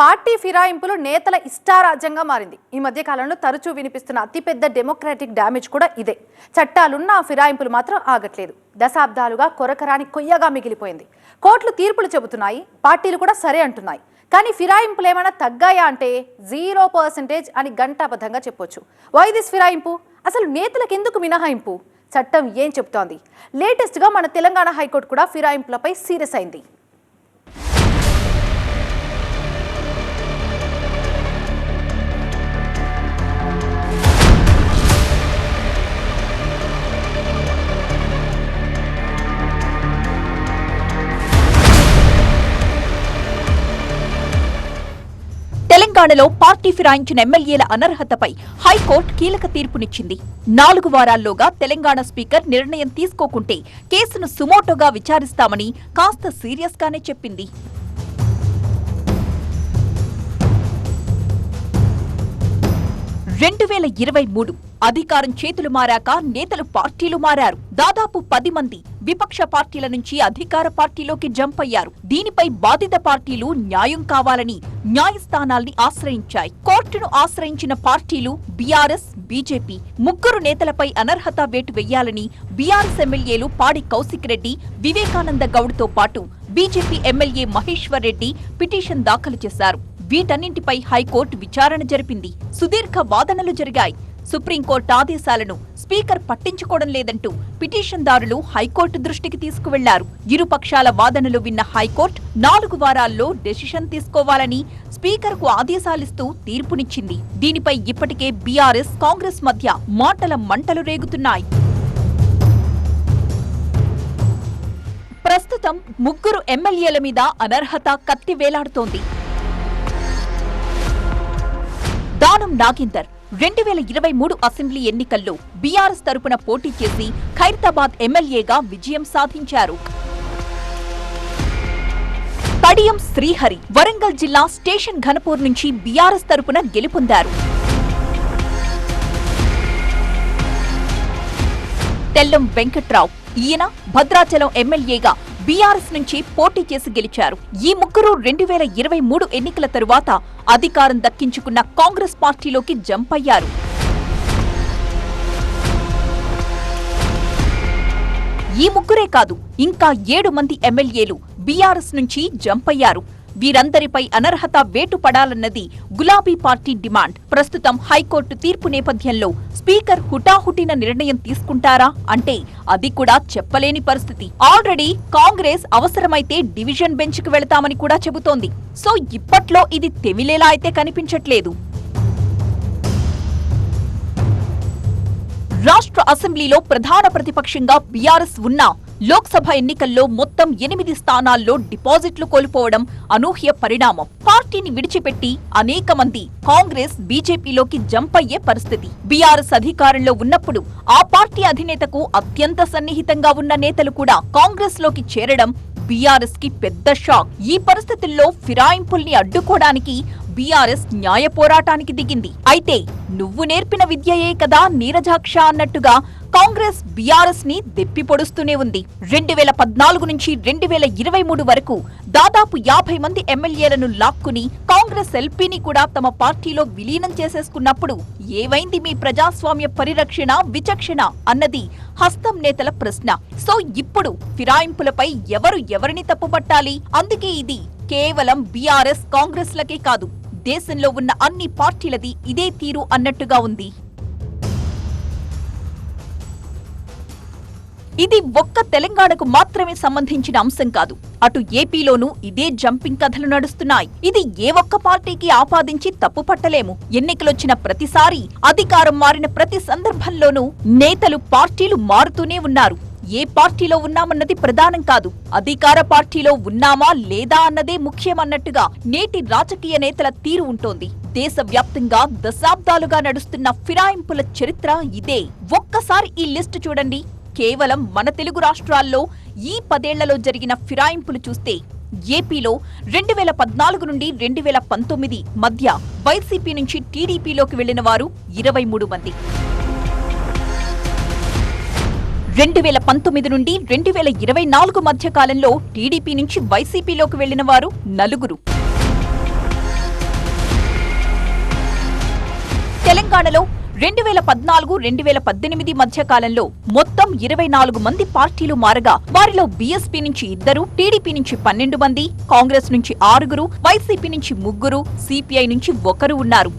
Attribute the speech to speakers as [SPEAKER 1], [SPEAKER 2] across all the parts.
[SPEAKER 1] Party ఫిరాయింపులు నేతల ఇష్టారాజ్యంగా మారింది. ఈ మధ్య కాలంలో తరచూ వినిపిస్తున్న అతిపెద్ద డెమోక్రాటిక్ డ్యామేజ్ కూడా ఇదే. చట్టాలున్న ఫిరాయింపులు మాత్రం ఆగట్లేదు. దశాబ్దాలుగా కొరకరాని కొయ్యగా మిగిలిపోయింది. కోర్టులు తీర్పులు చెబుతున్నాయి పార్టీలు కూడా సరే అంటున్నాయి. కానీ ఫిరాయింపులు ఏమైనా తగ్గాయా అంటే జీరో పర్సెంటేజ్ అని గంటాబద్ధంగా చెప్పొచ్చు. వై దిస్ ఫిరాయింపు? అసలు నేతలకు ఎందుకు మినహాయింపు? చట్టం ఏం చెబుతోంది? లేటెస్ట్గా మన తెలంగాణ హైకోర్టు కూడా ఫిరాయింపులపై సీరియస్ అయింది.
[SPEAKER 2] తెలంగాణలో పార్టీ ఫిరాయించిన ఎమ్మెల్యేల అనర్హతపై హైకోర్టు కీలక తీర్పునిచ్చింది. నాలుగు వారాల్లోగా తెలంగాణ స్పీకర్ నిర్ణయం తీసుకోకుంటే కేసును సుమోటోగా విచారిస్తామని కాస్త సీరియస్ గానే చెప్పింది. రెండు వేల ఇరవై మూడు అధికారం చేతులు మారాక నేతలు పార్టీలు మారారు. దాదాపు పది మంది విపక్ష పార్టీల నుంచి అధికార పార్టీలోకి జంప్ అయ్యారు. దీనిపై బాధిత పార్టీలు న్యాయం కావాలని న్యాయస్థానాల్ని ఆశ్రయించాయి. కోర్టును ఆశ్రయించిన పార్టీలు బీఆర్ఎస్ బీజేపీ ముగ్గురు నేతలపై అనర్హత వేటు వెయ్యాలని బీఆర్ఎస్ ఎమ్మెల్యేలు పాడి కౌశిక్ రెడ్డి వివేకానంద గౌడ్తో పాటు BJP MLA Maheshwar Reddy petition దాఖలు చేశారు. వీటన్నింటిపై హైకోర్టు విచారణ జరిపింది. సుదీర్ఘ వాదనలు జరిగాయి. సుప్రీంకోర్టు ఆదేశాలను స్పీకర్ పట్టించుకోవడం లేదంటూ పిటిషన్దారులు హైకోర్టు దృష్టికి తీసుకువెళ్ళారు. ఇరుపక్షాల వాదనలు విన్న హైకోర్టు నాలుగు వారాల్లో డెసిషన్ తీసుకోవాలని స్పీకర్కు ఆదేశాలిస్తూ తీర్పునిచ్చింది. దీనిపై ఇప్పటికే బీఆర్ఎస్ కాంగ్రెస్ మధ్య మాటల మంటలు రేగుతున్నాయి. ప్రస్తుతం ముగ్గురు ఎమ్మెల్యేల మీద అనర్హత కత్తి వేలాడుతోంది. దానం నాగిందర్ రెండు వేల ఇరవై మూడు అసెంబ్లీ ఎన్నికల్లో బీఆర్ఎస్ తరపున పోటీ చేసి ఖైరతాబాద్ ఎమ్మెల్యేగా విజయం సాధించారు. తడియం శ్రీహరి వరంగల్ జిల్లా స్టేషన్ ఘనపూర్ నుంచి బీఆర్ఎస్ తరపున గెలుపొందారు. తెల్లం వెంకట్రావు ఈయన భద్రాచలం ఎమ్మెల్యేగా బీఆర్ఎస్ నుంచి పోటీ చేసి గెలిచారు. ఈ ముగ్గురు రెండు వేల ఇరవై మూడు ఎన్నికల తరువాత అధికారం దక్కించుకున్న కాంగ్రెస్ పార్టీలోకి జంప్ అయ్యారు. ఈ ముగ్గురే కాదు ఇంకా ఏడు మంది ఎమ్మెల్యేలు బీఆర్ఎస్ నుంచి జంప్ అయ్యారు. వీరందరిపై అనర్హత వేటు పడాలన్నది గులాబీ పార్టీ డిమాండ్. ప్రస్తుతం హైకోర్టు తీర్పు నేపథ్యంలో స్పీకర్ హుటాహుటిన నిర్ణయం తీసుకుంటారా అంటే అది కూడా చెప్పలేని పరిస్థితి. ఆల్రెడీ కాంగ్రెస్ అవసరమైతే డివిజన్ బెంచ్కు వెళతామని కూడా చెబుతోంది. సో ఇప్పట్లో ఇది తెమిలేలా అయితే కనిపించట్లేదు. రాష్ట్ర అసెంబ్లీలో ప్రధాన ప్రతిపక్షంగా బీఆర్ఎస్ ఉన్నా లోక్సభ ఎన్నికల్లో మొత్తం ఎనిమిది స్థానాల్లో డిపాజిట్లు కోల్పోవడం అనూహ్య పరిణామం. పార్టీని విడిచిపెట్టి అనేక మంది కాంగ్రెస్ బీజేపీలోకి జంప్ అయ్యే పరిస్థితి. బీఆర్ఎస్ అధికారంలో ఉన్నప్పుడు ఆ పార్టీ అధినేతకు అత్యంత సన్నిహితంగా ఉన్న నేతలు కూడా కాంగ్రెస్లోకి చేరడం బీఆర్ఎస్కి పెద్ద షాక్. ఈ పరిస్థితుల్లో ఫిరాయింపుల్ని అడ్డుకోవడానికి బీఆర్ఎస్ న్యాయ పోరాటానికి దిగింది. అయితే నువ్వు నేర్పిన విద్యయే కదా నీరజాక్ష అన్నట్టుగా కాంగ్రెస్ బీఆర్ఎస్ని దెప్పి పొడుస్తూనే ఉంది. రెండు వేల పద్నాలుగు నుంచి రెండు వేల ఇరవై మూడు వరకు దాదాపు యాభై మంది ఎమ్మెల్యేలను లాక్కుని కాంగ్రెస్ ఎల్పీని కూడా తమ పార్టీలో విలీనం చేసేసుకున్నప్పుడు ఏవైంది మీ ప్రజాస్వామ్య పరిరక్షణ విచక్షణ అన్నది హస్తం నేతల ప్రశ్న. సో ఇప్పుడు ఫిరాయింపులపై ఎవరు ఎవరిని తప్పుపట్టాలి? అందుకే ఇది కేవలం బీఆర్ఎస్ కాంగ్రెస్లకే కాదు. దేశంలో ఉన్న అన్ని పార్టీలది ఇదే తీరు అన్నట్టుగా ఉంది. ఇది ఒక్క తెలంగాణకు మాత్రమే సంబంధించిన అంశం కాదు. అటు ఏపీలోనూ ఇదే జంపింగ్ కథలు నడుస్తున్నాయి. ఇది ఏ ఒక్క పార్టీకి ఆపాదించి తప్పు పట్టలేము. ఎన్నికలొచ్చిన ప్రతిసారి అధికారం మారిన ప్రతి సందర్భంలోనూ నేతలు పార్టీలు మారుతూనే ఉన్నారు. ఏ పార్టీలో ఉన్నామన్నది ప్రధానం కాదు. అధికార పార్టీలో ఉన్నామా లేదా అన్నదే ముఖ్యమన్నట్టుగా నేటి రాజకీయ నేతల తీరు ఉంటోంది. దేశవ్యాప్తంగా దశాబ్దాలుగా నడుస్తున్న ఫిరాయింపుల చరిత్ర ఇదే. ఒక్కసారి ఈ లిస్టు చూడండి. కేవలం మన తెలుగు రాష్ట్రాల్లో ఈ పదేళ్ళలో జరిగిన ఫిరాయింపులు చూస్తే ఏపీలో రెండు వేల పద్నాలుగు నుండి రెండు వేల పంతొమ్మిది మధ్య వైసీపీ నుంచి టీడీపీలోకి వెళ్ళిన వారు ఇరవై మూడు మంది. రెండు వేల పంతొమ్మిది నుండి రెండు వేల ఇరవై నాలుగు మధ్య కాలంలో టీడీపీ నుంచి వైసీపీలోకి వెళ్ళిన వారు నలుగురు. తెలంగాణలో రెండు వేల పద్నాలుగు రెండు వేల పద్దెనిమిది మధ్య కాలంలో మొత్తం ఇరవై నాలుగు మంది పార్టీలు మారగా వారిలో బీఎస్పీ నుంచి ఇద్దరు టీడీపీ నుంచి పన్నెండు మంది కాంగ్రెస్ నుంచి ఆరుగురు వైసీపీ నుంచి ముగ్గురు సిపిఐ నుంచి ఒకరు ఉన్నారు.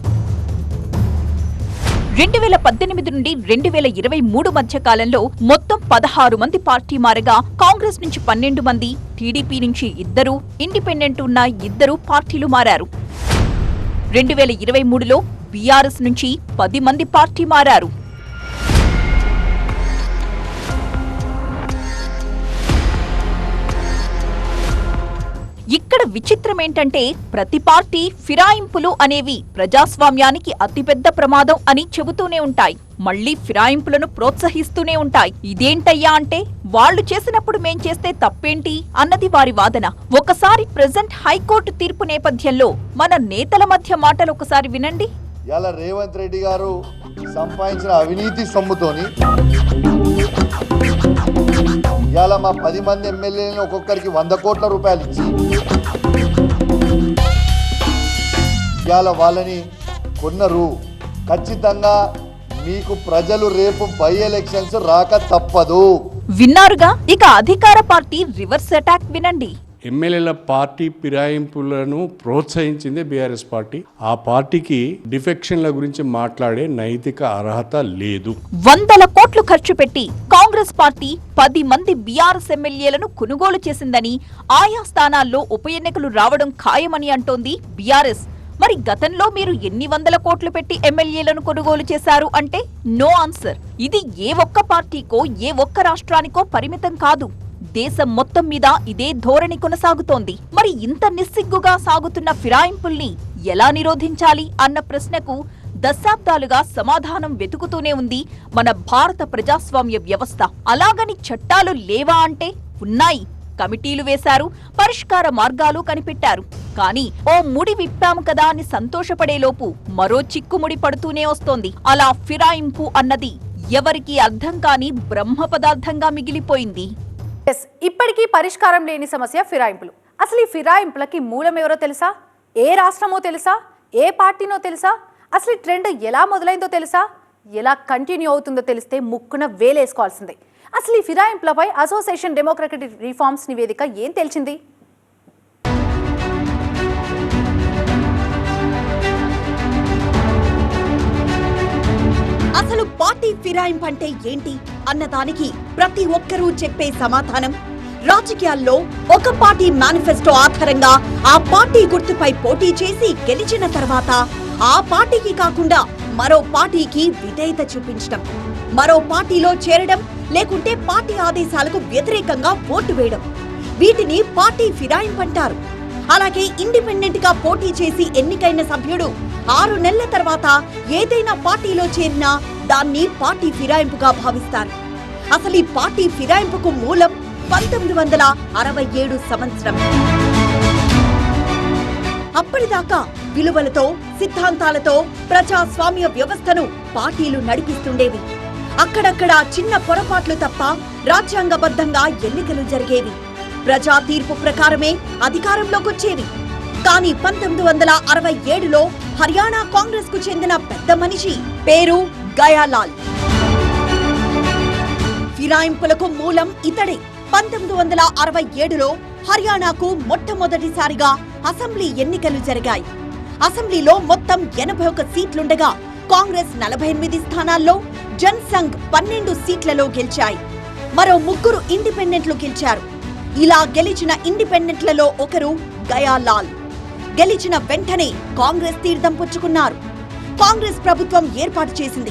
[SPEAKER 2] రెండు వేల పద్దెనిమిది నుండి రెండు వేల ఇరవై మూడు మధ్య కాలంలో మొత్తం పదహారు మంది పార్టీ మారగా కాంగ్రెస్ నుంచి పన్నెండు మంది టీడీపీ నుంచి ఇద్దరు ఇండిపెండెంట్ ఉన్న ఇద్దరు పార్టీలు మారారు. రెండు వేల ఇరవై మూడులో బీఆర్ఎస్ నుంచి పది మంది పార్టీ మారారు. ఇక్కడ విచిత్రమేంటంటే ప్రతి పార్టీ ఫిరాయింపులు అనేవి ప్రజాస్వామ్యానికి అతిపెద్ద ప్రమాదం అని చెబుతూనే ఉంటాయి. మళ్ళీ ఫిరాయింపులను ప్రోత్సహిస్తూనే ఉంటాయి. ఇదేంటయ్యా అంటే వాళ్ళు చేసినప్పుడు మేం చేస్తే తప్పేంటి అన్నది వారి వాదన. ఒకసారి ప్రెజెంట్ హైకోర్టు తీర్పు నేపథ్యంలో మన నేతల మధ్య మాటలు ఒకసారి వినండి.
[SPEAKER 3] ఇలా రేవంత్ రెడ్డి గారు సంపాదించిన అవినీతి సొమ్ముతోని ఇవాళ మా పది మంది ఎమ్మెల్యేలను ఒక్కొక్కరికి వంద కోట్ల రూపాయలు ఇచ్చి ఇవాళ వాళ్ళని కొన్నరు. ఖచ్చితంగా మీకు ప్రజలు రేపు బై ఎలక్షన్స్ రాక తప్పదు.
[SPEAKER 2] విన్నారుగా? ఇక అధికార పార్టీ రివర్స్ అటాక్ వినండి.
[SPEAKER 4] ఎమ్మెల్యేల పార్టీ ఫిరాయింపులను ప్రోత్సహించింది బీఆర్ఎస్ పార్టీ. ఆ పార్టీకి డిఫెక్షన్ల గురించి మాట్లాడే నైతిక అర్హత లేదు.
[SPEAKER 2] వందల కోట్లు ఖర్చు పెట్టి కాంగ్రెస్ పార్టీ పది మంది బీఆర్ఎస్ ఎమ్మెల్యేలను కొనుగోలు చేసిందని ఆయా స్థానాల్లో ఉప ఎన్నికలు రావడం ఖాయమని అంటోంది బీఆర్ఎస్. మరి గతంలో మీరు ఎన్ని వందల కోట్లు పెట్టి ఎమ్మెల్యేలను కొనుగోలు చేశారు అంటే నో ఆన్సర్. ఇది ఏ ఒక్క పార్టీకో ఏ ఒక్క రాష్ట్రానికో పరిమితం కాదు. దేశం మొత్తం మీద ఇదే ధోరణి కొనసాగుతోంది. మరి ఇంత నిస్సిగ్గుగా సాగుతున్న ఫిరాయింపుల్ని ఎలా నిరోధించాలి అన్న ప్రశ్నకు దశాబ్దాలుగా సమాధానం వెతుకుతూనే ఉంది మన భారత ప్రజాస్వామ్య వ్యవస్థ. అలాగని చట్టాలు లేవా అంటే? ఉన్నాయి. కమిటీలు వేశారు పరిష్కార మార్గాలు కనిపెట్టారు. కానీ ఓ ముడి విప్పాము కదా అని సంతోషపడేలోపు మరో చిక్కుముడి పడుతూనే వస్తోంది. అలా ఫిరాయింపు అన్నది ఎవరికీ అర్థం కాని బ్రహ్మ పదార్థంగా మిగిలిపోయింది.
[SPEAKER 1] ఎస్ ఇప్పటికీ పరిష్కారం లేని సమస్య ఫిరాయింపులు. అసలు ఈ ఫిరాయింపులకి మూలం ఎవరో తెలుసా? ఏ రాష్ట్రమో తెలుసా? ఏ పార్టీనో తెలుసా? అసలు ఈ ట్రెండ్ ఎలా మొదలైందో తెలుసా? ఎలా కంటిన్యూ అవుతుందో తెలిస్తే ముక్కున వేలేసుకోవాల్సిందే. అసలు ఈ ఫిరాయింపులపై అసోసియేషన్ డెమోక్రటిక్ రిఫార్మ్స్ నివేదిక ఏం తెలిసింది?
[SPEAKER 5] అసలు పార్టీ ఫిరాయింపు అంటే ఏంటి? అన్నదానికి ప్రతి ఒక్కరూ చెప్పే సమాధానం రాజకీయాల్లో ఒక పార్టీ మేనిఫెస్టో ఆధారంగా ఆ పార్టీ గుర్తుపై పోటీ చేసి గెలిచిన తర్వాత ఆ పార్టీకి కాకుండా మరో పార్టీకి విధేయత చూపించడం మరో పార్టీలో చేరడం లేకుంటే పార్టీ ఆదేశాలకు వ్యతిరేకంగా ఓటు వేయడం. వీటిని పార్టీ ఫిరాయింపు అంటారు. అలాగే ఇండిపెండెంట్గా పోటీ చేసి ఎన్నికైన సభ్యుడు ఆరు నెలల తర్వాత ఏదైనా పార్టీలో చేరినా దాన్ని పార్టీ ఫిరాయింపుగా భావిస్తారు. అసలు ఈ పార్టీ ఫిరాయింపుకు మూలం పంతొమ్మిది వందల అరవై ఏడు సంవత్సరం. అప్పటిదాకా విలువలతో సిద్ధాంతాలతో ప్రజాస్వామ్య వ్యవస్థను పార్టీలు నడిపిస్తుండేవి. అక్కడక్కడ చిన్న పొరపాట్లు తప్ప రాజ్యాంగబద్ధంగా ఎన్నికలు జరిగేవి. ప్రజా తీర్పు ప్రకారమే అధికారంలోకొచ్చేవి కానీ పంతొమ్మిది వందల అరవై ఏడులో హర్యానా కాంగ్రెస్కు చెందిన పెద్ద మనిషి పేరు గయాలాల్. ఫిరాయింపులకు మూలం ఇతడే. పంతొమ్మిది వందల అరవై ఏడులో హర్యానాకు మొట్టమొదటిసారిగా అసెంబ్లీ ఎన్నికలు జరిగాయి. అసెంబ్లీలో మొత్తం ఎనభై ఒక సీట్లుండగా కాంగ్రెస్ నలభై ఎనిమిది స్థానాల్లో జన్సంఘ్ పన్నెండు సీట్లలో గెలిచాయి. మరో ముగ్గురు ఇండిపెండెంట్లు గెలిచారు. ఇలా గెలిచిన ఇండిపెండెంట్లలో ఒకరు గయాలాల్. గెలిచిన వెంటనే కాంగ్రెస్ తీర్థం పుచ్చుకున్నారు. కాంగ్రెస్ ప్రభుత్వం ఏర్పాటు చేసింది.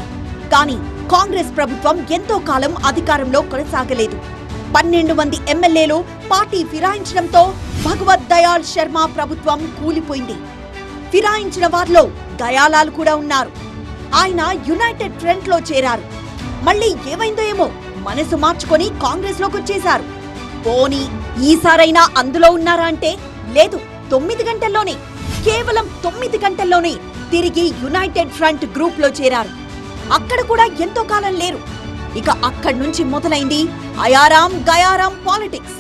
[SPEAKER 5] కానీ కాంగ్రెస్ ప్రభుత్వం ఎంతో కాలం అధికారంలో కొనసాగలేదు. పన్నెండు మంది ఎమ్మెల్యేలు పార్టీ ఫిరాయించడంతో భగవత్ దయాల్ శర్మ ప్రభుత్వం కూలిపోయింది. ఫిరాయించిన వారిలో దయాలాల్ కూడా ఉన్నారు. ఆయన యునైటెడ్ ఫ్రంట్లో చేరారు. మళ్ళీ ఏమైందో ఏమో మనసు మార్చుకొని కాంగ్రెస్లోకి వచ్చేశారు పోనీ ఈసారైనా అందులో ఉన్నారా అంటే? లేదు తొమ్మిది గంటల్లోనే కేవలం తొమ్మిది గంటల్లోనే తిరిగి యునైటెడ్ ఫ్రంట్ గ్రూప్లో చేరారు. అక్కడ కూడా ఎంతో కాలం లేరు. ఇక అక్కడి నుంచి మొదలైంది Aayaram Gayaram politics.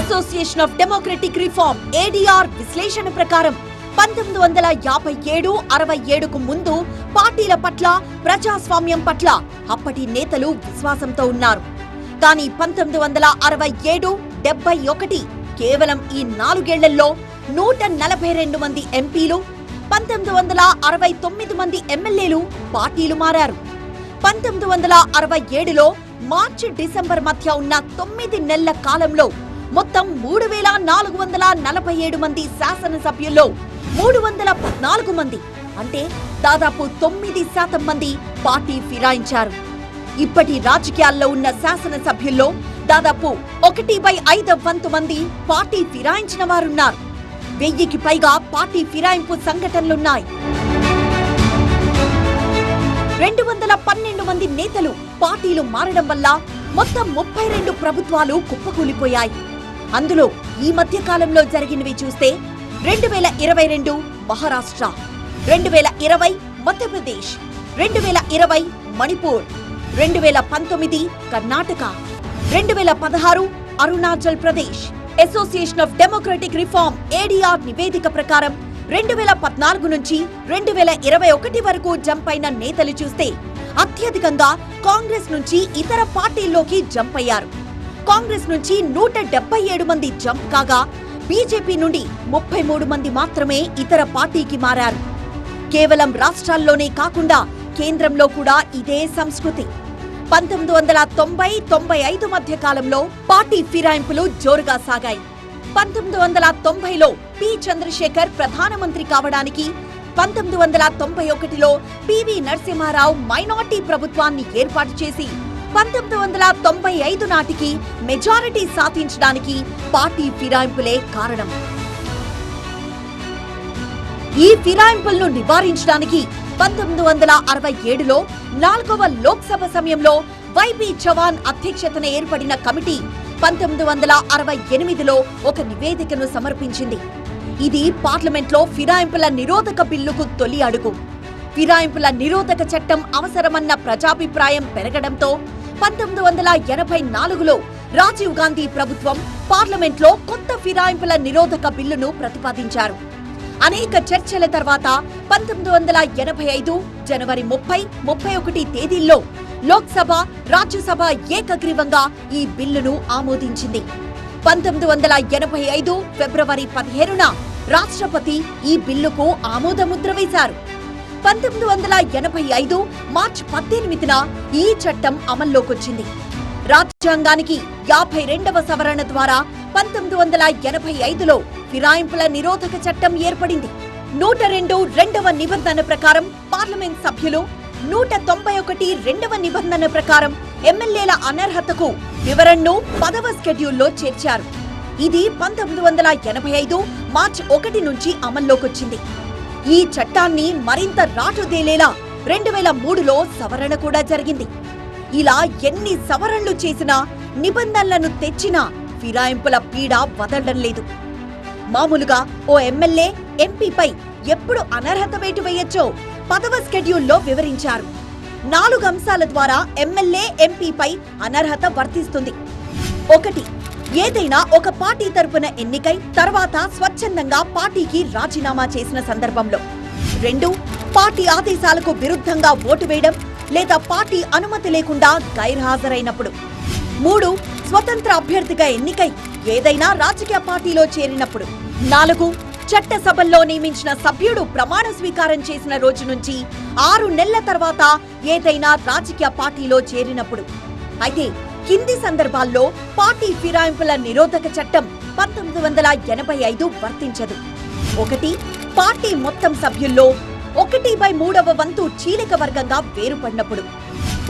[SPEAKER 5] Association of democratic reform ADR విశ్లేషణ ప్రకారం పంతొమ్మిది వందల యాభై ఏడు అరవై ఏడుకు ముందు పార్టీల పట్ల ప్రజాస్వామ్యం పట్ల అప్పటి నేతలు విశ్వాసంతో ఉన్నారు. కానీ పంతొమ్మిది వందల అరవై ఏడు డెబ్బై ఒకటి కేవలం ఈ నాలుగేళ్ళలో నూట నలభై రెండు మంది ఎంపీలు పంతొమ్మిది వందల అరవై తొమ్మిది మంది ఎమ్మెల్యేలు పార్టీలు మారారు. పంతొమ్మిది వందల అరవై ఏడులో మార్చి డిసెంబర్ మధ్య ఉన్న తొమ్మిది నెలల కాలంలో మొత్తం మూడు వేల నాలుగు వందల నలభై ఏడు మంది శాసనసభ్యుల్లో మూడు వందల పద్నాలుగు మంది అంటే దాదాపు తొమ్మిది శాతం మంది పార్టీ ఫిరాయించారు. ఇప్పటి రాజకీయాల్లో ఉన్న శాసనసభ్యుల్లో దాదాపు ఒకటి బై ఐదు వంతు మంది పార్టీ ఫిరాయించిన వారున్నారు. వెయ్యికి పైగా పార్టీ ఫిరాయింపు సంఘటనలున్నాయి. రెండు వందల పన్నెండు మంది నేతలు పార్టీలు మారడం వల్ల మొత్తం ముప్పై రెండు ప్రభుత్వాలు కుప్పకూలిపోయాయి. అందులో ఈ మధ్య కాలంలో జరిగినవి చూస్తే రెండు వేల ఇరవై రెండు మహారాష్ట్ర రెండు వేల ఇరవై మధ్యప్రదేశ్ రెండు వేల ఇరవై మణిపూర్ రెండు వేల పంతొమ్మిది కర్ణాటక రెండు వేల పదహారు Arunachal Pradesh. Association of democratic reform ADR నివేదిక ప్రకారం రెండు వేల పద్నాలుగు నుంచి రెండు వేల ఇరవై ఒకటి వరకు జంప్ అయిన నేతలు చూస్తే అత్యధికంగా కాంగ్రెస్ నుంచి ఇతర పార్టీల్లోకి జంప్ అయ్యారు. కాంగ్రెస్ నుంచి నూట డెబ్బై ఏడు మంది జంప్ కాగా బీజేపీ నుండి ముప్పై మూడు మంది మాత్రమే ఇతర పార్టీకి మారారు. కేవలం రాష్ట్రాల్లోనే కాకుండా కేంద్రంలో కూడా ఇదే సంస్కృతి. పంతొమ్మిది వందల తొంభై తొంభై ఐదు మధ్య కాలంలో పార్టీ ఫిరాయింపులు జోరుగా సాగాయి. పంతొమ్మిది వందల తొంభైలో పి చంద్రశేఖర్ ప్రధానమంత్రి కావడానికి పంతొమ్మిది వందల తొంభై ఒకటిలో పివి నరసింహారావు మైనార్టీ ప్రభుత్వాన్ని ఏర్పాటు చేసి పంతొమ్మిది వందల తొంభై ఐదు నాటికి మెజారిటీ సాధించడానికి పార్టీ ఫిరాయింపులే కారణం. ఈ ఫిరాయింపులను నివారించడానికి పంతొమ్మిది వందల అరవై ఏడులో నాలుగవ లోక్సభ సమయంలో వైబి చవాన్ అధ్యక్షతన ఏర్పడిన కమిటీ పంతొమ్మిది వందల అరవై ఎనిమిదిలో ఒక నివేదికను సమర్పించింది. ఇది పార్లమెంట్లో ఫిరాయింపుల నిరోధక బిల్లుకు తొలి అడుగు. ఫిరాయింపుల నిరోధక చట్టం అవసరమన్న ప్రజాభిప్రాయం పెరగడంతో పంతొమ్మిది వందల ఎనభై నాలుగులో రాజీవ్ గాంధీ ప్రభుత్వం పార్లమెంట్లో కొత్త ఫిరాయింపుల నిరోధక బిల్లును ప్రతిపాదించారు. అనేక చర్చల తర్వాత పంతొమ్మిది వందల ఎనభై ఐదు జనవరి ముప్పై ముప్పై ఒకటి తేదీల్లో లోక్సభ రాజ్యసభ ఏకగ్రీవంగా ఈ బిల్లును ఆమోదించింది. పంతొమ్మిది వందల ఎనభై ఐదు ఫిబ్రవరి పదిహేనున రాష్ట్రపతి ఈ బిల్లుకు ఆమోదముద్ర వేశారు. పంతొమ్మిది వందల ఎనభై ఐదు మార్చి పద్దెనిమిదిన ఈ చట్టం అమల్లోకొచ్చింది. రాజ్యాంగానికి యాభై రెండవ సవరణ ద్వారా పంతొమ్మిది వందల ఎనభై ఐదులో ఫిరాయింపుల నిరోధక చట్టం ఏర్పడింది. నూట రెండు రెండవ నిబంధన ప్రకారం పార్లమెంట్ సభ్యులు నూట తొంభై ఒకటి రెండవ నిబంధన ప్రకారం ఎమ్మెల్యేల అనర్హతకు వివరణను పదవ స్కెడ్యూల్లో చేర్చారు. ఇది పంతొమ్మిది వందల ఎనభై ఐదు మార్చి ఒకటి నుంచి అమల్లోకొచ్చింది. ఈ చట్టాన్ని మరింత రాటుదేలేలా రెండు వేల మూడులో సవరణ కూడా జరిగింది. ఇలా ఎన్ని సవరణలు చేసినా నిబంధనలను తెచ్చినా ఫిరాయింపుల పీడ వదలడం లేదు. మామూలుగా ఓ ఎమ్మెల్యే ఎంపీపై ఎప్పుడు అనర్హత వేటు వేయొచ్చో పదవ స్కెడ్యూల్లో వివరించారు. నాలుగు అంశాల ద్వారా ఎమ్మెల్యే ఎంపీపై అనర్హత వర్తిస్తుంది. ఒకటి ఏదైనా ఒక పార్టీ తరపున ఎన్నికై తర్వాత స్వచ్ఛందంగా పార్టీకి రాజీనామా చేసిన సందర్భంలో. రెండు పార్టీ ఆదేశాలకు విరుద్ధంగా ఓటు వేయడం లేదా పార్టీ అనుమతి లేకుండా గైర్హాజరైనప్పుడు. మూడు స్వతంత్ర అభ్యర్థిగా ఎన్నికై ఏదైనా రాజకీయ పార్టీలో చేరినప్పుడు. నాలుగు చట్టసభల్లో నియమించిన సభ్యుడు ప్రమాణ స్వీకారం చేసిన రోజు నుంచి ఆరు నెలల తర్వాత ఏదైనా రాజకీయ పార్టీలో చేరినప్పుడు. అయితే కింది సందర్భాల్లో పార్టీ ఫిరాయింపుల నిరోధక చట్టం పంతొమ్మిది వందల ఎనభై ఐదు వర్తించదు. ఒకటి పార్టీ మొత్తం సభ్యుల్లో ఒకటి బై మూడవ వంతు చీలిక వర్గంగా వేరుపడినప్పుడు.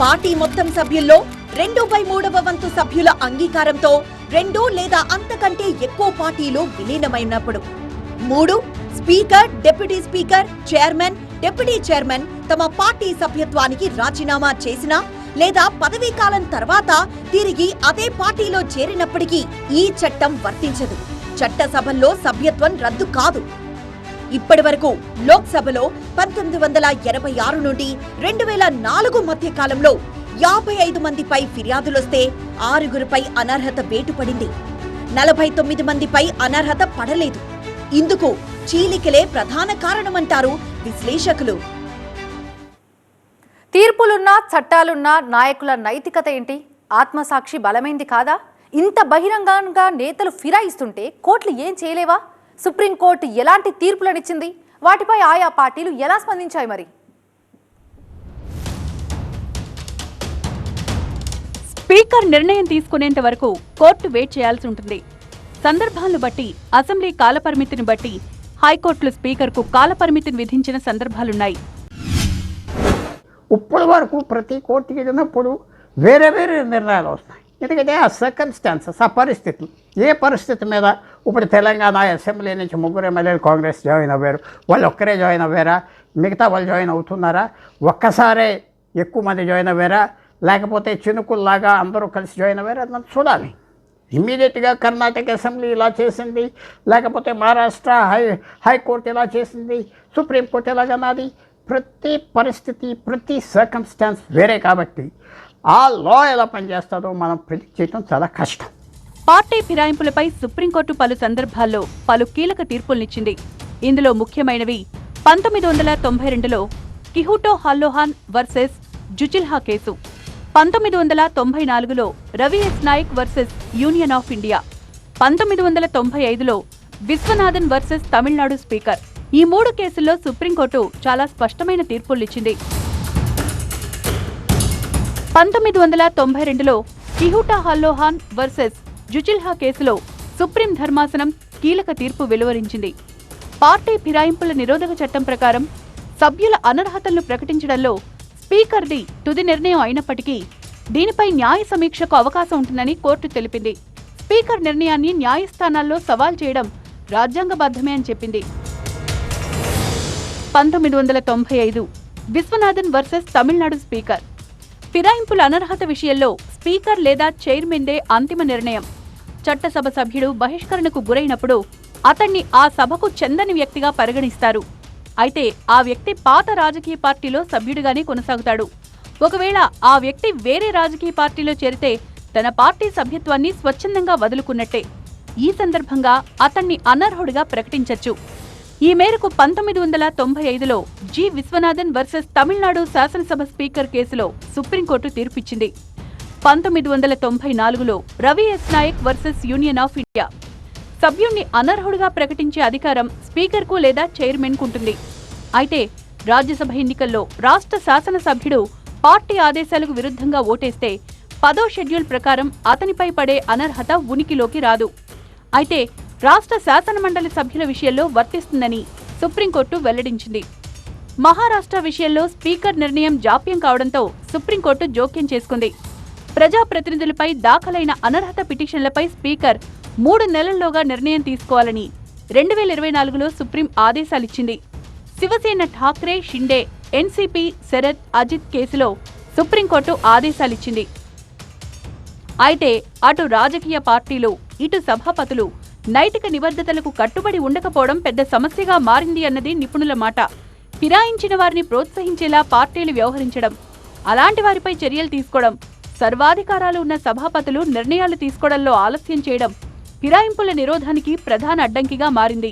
[SPEAKER 5] పార్టీ మొత్తం సభ్యుల్లో రెండు బై మూడవ వంతు సభ్యుల అంగీకారంతో రెండు లేదా అంతకంటే ఎక్కువ పార్టీలు విలీనమైనప్పుడు. మూడు speaker deputy speaker chairman deputy chairman తమ పార్టీ సభ్యత్వానికి రాజీనామా చేసినా లేదా పదవీకాలం తర్వాత తిరిగి అదే పార్టీలో చేరినప్పటికీ ఈ చట్టం వర్తించదు. చట్టసభల్లో సభ్యత్వం రద్దు కాదు. ఇప్పటి వరకు లోక్సభలో పంతొమ్మిది వందల ఎనభై ఆరు నుండి రెండు వేల నాలుగు మధ్య కాలంలో యాభై ఐదు మందిపై ఫిర్యాదులొస్తే ఆరుగురిపై అనర్హత వేటు పడింది నలభై తొమ్మిది మందిపై అనర్హత పడలేదు. ఇందుకు చీలికలే ప్రధాన కారణమంటారు విశ్లేషకులు.
[SPEAKER 1] తీర్పులున్నా చట్టాలున్నా నాయకుల నైతికత ఏంటి? ఆత్మసాక్షి బలమైంది కాదా? ఇంత బహిరంగంగా నేతలు ఫిరాయిస్తుంటే కోర్టులు ఏం చేయలేవా? సుప్రీంకోర్టు ఎలాంటి తీర్పులనిచ్చింది? వాటిపై ఆయా పార్టీలు ఎలా స్పందించాయి మరి?
[SPEAKER 6] స్పీకర్ నిర్ణయం తీసుకునేంత వరకు కోర్టు వెయిట్ చేయాల్సి ఉంటుంది. సందర్భాలను బట్టి అసెంబ్లీ కాలపరిమితిని బట్టి హైకోర్టులు స్పీకర్కు కాలపరిమితిని విధించిన సందర్భాలున్నాయి.
[SPEAKER 7] ఇప్పటి వరకు ప్రతి కోర్టుకి వెళ్ళినప్పుడు వేరే వేరే నిర్ణయాలు వస్తాయి ఎందుకంటే ఆ సర్కమ్స్టాన్సెస్ ఆ పరిస్థితులు ఏ పరిస్థితి మీద ఇప్పుడు తెలంగాణ అసెంబ్లీ నుంచి ముగ్గురు ఎమ్మెల్యేలు కాంగ్రెస్ జాయిన్ అవ్వారు? వాళ్ళు ఒక్కరే జాయిన్ అవ్వారా? మిగతా వాళ్ళు జాయిన్ అవుతున్నారా? ఒక్కసారే ఎక్కువ మంది జాయిన్ అవ్వారా? లేకపోతే చినుకుల్లాగా అందరూ కలిసి జాయిన్ అవ్వారా? అన్నది చూడాలి. ఇమ్మీడియట్గా కర్ణాటక అసెంబ్లీ ఇలా చేసింది లేకపోతే మహారాష్ట్ర హై హైకోర్టు ఇలా చేసింది సుప్రీంకోర్టు ఎలాగన్నది ప్రతి పరిస్థితి ప్రతి సర్కమ్స్టాన్స్ వేరే కాబట్టి ఆ లా ఎలా పనిచేస్తుందో మనం ప్రిడిక్ట్ చేయడం చాలా కష్టం.
[SPEAKER 6] పార్టీ ఫిరాయింపులపై సుప్రీంకోర్టు పలు సందర్భాల్లో పలు కీలక తీర్పులనిచ్చింది. ఇందులో ముఖ్యమైనవి పంతొమ్మిది వందల తొంభై రెండులో కిహుటో హల్లోహాన్ వర్సెస్ జుచిల్హా కేసు పంతొమ్మిది వందల తొంభై నాలుగులో Ravi S Naik versus union of India పంతొమ్మిది వందల తొంభై ఐదులో విశ్వనాథన్ వర్సెస్ తమిళనాడు స్పీకర్. ఈ మూడు కేసుల్లో సుప్రీంకోర్టు చాలా స్పష్టమైన తీర్పులిచ్చింది. పంతొమ్మిది వందల తొంభై రెండులో కిహుటా హల్లోహాన్ వర్సెస్ జుచిల్హా కేసులో సుప్రీం ధర్మాసనం కీలక తీర్పు వెలువరించింది. పార్టీ ఫిరాయింపుల నిరోధక చట్టం ప్రకారం సభ్యుల అనర్హతలను ప్రకటించడంలో స్పీకర్ది తుది నిర్ణయం అయినప్పటికీ దీనిపై న్యాయ సమీక్షకు అవకాశం ఉంటుందని కోర్టు తెలిపింది. స్పీకర్ నిర్ణయాన్ని న్యాయస్థానాల్లో సవాల్ చేయడం రాజ్యాంగబద్ధమే అని చెప్పింది. పంతొమ్మిది వందల తొంభై ఐదు విశ్వనాథన్ వర్సెస్ తమిళనాడు స్పీకర్. ఫిరాయింపుల అనర్హత విషయంలో స్పీకర్ లేదా చైర్మన్దే అంతిమ నిర్ణయం. చట్టసభ సభ్యుడు బహిష్కరణకు గురైనప్పుడు అతన్ని ఆ సభకు చెందని వ్యక్తిగా పరిగణిస్తారు. అయితే ఆ వ్యక్తి పాత రాజకీయ పార్టీలో సభ్యుడిగానే కొనసాగుతాడు. ఒకవేళ ఆ వ్యక్తి వేరే రాజకీయ పార్టీలో చేరితే తన పార్టీ సభ్యత్వాన్ని స్వచ్ఛందంగా వదులుకున్నట్టే. ఈ సందర్భంగా అతన్ని అనర్హుడిగా ప్రకటించొచ్చు. ఈ మేరకు పంతొమ్మిది వందల తొంభై ఐదులో జి. విశ్వనాథన్ వర్సెస్ తమిళనాడు శాసనసభ స్పీకర్ కేసులో సుప్రీంకోర్టు తీర్పిచ్చింది. పంతొమ్మిది వందల తొంభై నాలుగులో Ravi S. Naik versus union of India సభ్యుణ్ణి అనర్హుడిగా ప్రకటించే అధికారం స్పీకర్కు లేదా చైర్మన్కు ఉంటుంది అయితే రాజ్యసభ ఎన్నికల్లో రాష్ట్ర శాసనసభ్యుడు పార్టీ ఆదేశాలకు విరుద్ధంగా ఓటేస్తే పదో షెడ్యూల్ ప్రకారం అతనిపై పడే అనర్హత ఉనికిలోకి రాదు. అయితే రాష్ట్ర శాసనమండలి సభ్యుల విషయంలో వర్తిస్తుందని సుప్రీంకోర్టు వెల్లడించింది. మహారాష్ట్ర విషయంలో స్పీకర్ నిర్ణయం జాప్యం కావడంతో సుప్రీంకోర్టు జోక్యం చేసుకుంది. ప్రజాప్రతినిధులపై దాఖలైన అనర్హత పిటిషన్లపై స్పీకర్ మూడు నెలల్లోగా నిర్ణయం తీసుకోవాలని రెండు వేల ఇరవై నాలుగులో సుప్రీం ఆదేశాలిచ్చింది. శివసేన ఠాక్రే షిండే ఎన్సీపీ శరద్ అజిత్ కేసులో సుప్రీంకోర్టు ఆదేశాలిచ్చింది. అయితే అటు రాజకీయ పార్టీలు ఇటు సభాపతులు నైతిక నిబద్ధతలకు కట్టుబడి ఉండకపోవడం పెద్ద సమస్యగా మారింది అన్నది నిపుణుల మాట. ఫిరాయించిన వారిని ప్రోత్సహించేలా పార్టీలు వ్యవహరించడం అలాంటి వారిపై చర్యలు తీసుకోవడం సర్వాధికారాలు ఉన్న సభాపతులు నిర్ణయాలు తీసుకోవడంలో ఆలస్యం చేయడం ఫిరాయింపుల నిరోధానికి ప్రధాన అడ్డంకిగా మారింది.